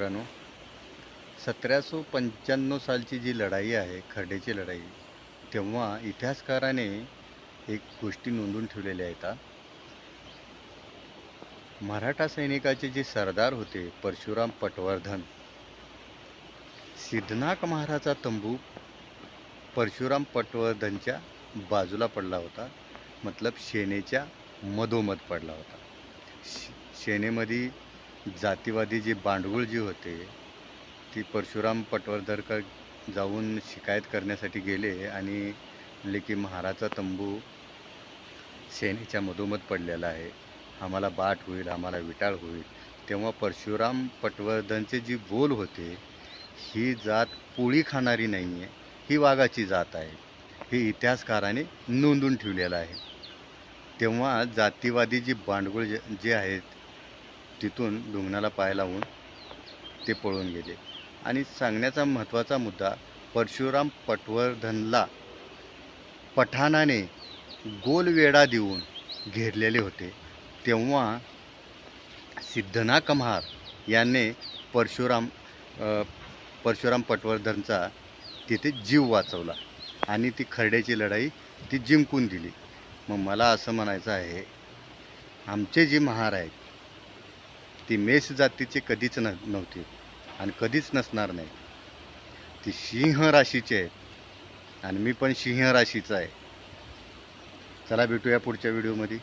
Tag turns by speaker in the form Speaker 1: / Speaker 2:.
Speaker 1: मित्रांनो सतराशे पंच्याण्णव सालची जी लढाई आहे खर्डेची लढाई तेव्हा इतिहासकाराने एक गोष्टी नोंदून ठेवलेल्या आहेत मराठा सैनिकाचे जे सरदार होते परशुराम पटवर्धन सिद्धनाथ महाराजा तंबू परशुराम पटवर्धनच्या बाजूला पडला होता मतलब शेनेच्या मधोमध पडला होता. शेनेमध्ये सेनेमध्ये जातीवादी जे बांडगुळ जी होते ती परशुराम पटवर्धनकर जाऊन शिकायत करण्यासाठी गेले आणि म्हणले की महाराजा तंबू सेनेच्या मधोमध पडलेला आहे. आम्हाला बाट होईल आम्हाला विटाळ होईल. तेव्हा परशुराम पटवर्धनचे जी बोल होते ही जात पोळी खाणारी नाही आहे ही वाघाची जात आहे. हे इतिहासकाराने नोंदून ठेवलेलं आहे. तेव्हा जातीवादी जी बांडगुळ जे आहेत तिथून डुंगणाला पाय लावून ते पळून गेले. आणि सांगण्याचा महत्त्वाचा मुद्दा परशुराम पटवर्धनला पठाणाने गोलवेडा देऊन घेरलेले होते. तेव्हा सिद्धना कम्हार यांनी परशुराम परशुराम पटवर्धनचा तिथे जीव वाचवला आणि ती खरड्याची लढाई ती जिंकून दिली. मग मला असं म्हणायचं आहे आमचे जे महार आहेत ती मेष जातीची कधीच न नव्हती आणि कधीच नसणार नाही. ती सिंह राशीची आहेत आणि मी पण सिंह राशीचा आहे. चला भेटूया पुढच्या व्हिडिओमध्ये